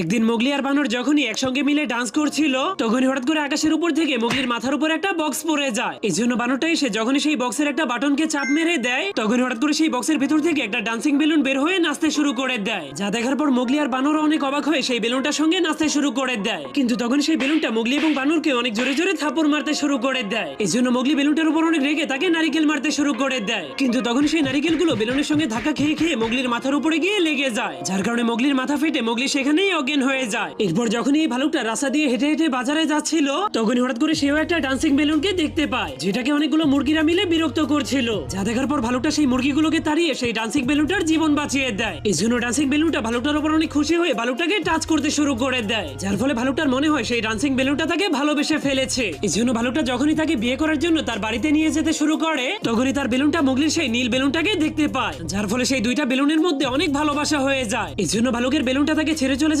একদিন মোগলি আর বানর যখনই একসঙ্গে মিলে ডান্স করছিল, তখনই হঠাৎ করে আকাশের উপর থেকে মোগলির মাথার উপর একটা বক্স পড়ে যায়। এই জন্য বানরটা এসে যখনই সেই বক্সের একটা বাটনকে চাপ মেরে দেয় তখন হঠাৎ করে সেই বক্সের ভিতর থেকে একটা ডান্সিং বেলুন বের হয়ে নাচতে শুরু করে দেয়। যা দেখার পর মোগলি আর বানর অনেক অবাক হয়ে সেই বেলুনটার সঙ্গে নাচতে শুরু করে দেয়। কিন্তু তখন সেই বেলুনটা মোগলি এবং বানরকে অনেক জোরে জোরে থাপড় মারতে শুরু করে দেয়। এই জন্য মোগলি বেলুনটার উপর অনেক রেগে তাকে নারিকেল মারতে শুরু করে দেয়। কিন্তু তখন সেই নারিকেলগুলো বেলুনের সঙ্গে ধাক্কা খেয়ে খেয়ে মোগলির মাথার উপরে গিয়ে লেগে যায়। যার কারণে মোগলির মাথা ফেটে মোগলি সেখানেই অজ্ঞান হয়ে যায়। এরপর যখন এই ভালুকটা রাস্তা দিয়ে হেঁটে হেঁটে বাজারে যাচ্ছিল তখন হঠাৎ করে সেও একটা ডান্সিং বেলুনকে দেখতে পায়, যেটাকে অনেকগুলো মুরগিরা মিলে বিরক্ত করছিল। যা দেখার পর ভালুকটা সেই মুরগিগুলোকে তাড়িয়ে সেই ডান্সিং বেলুনটার জীবন বাঁচিয়ে দেয়। এই জন্য ডান্সিং বেলুনটা ভালুকটার উপর অনেক খুশি হয়ে ভালুকটাকে টাচ করতে শুরু করে দেয়, যার ফলে ভালুকটার মনে হয় সেই ডান্সিং বেলুনটা তাকে ভালোবেসে ফেলেছে। এই জন্য ভালুকটা যখনই তাকে বিয়ে করার জন্য তার বাড়িতে নিয়ে যেতে শুরু করে, তখনই তার বেলুনটা মোগলির সেই নীল বেলুনটাকে দেখতে পায়, যার ফলে সেই দুইটা বেলুনের মধ্যে অনেক ভালোবাসা হয়ে যায়। এই জন্য ভালুকের বেলুনটা তাকে ছেড়ে চলে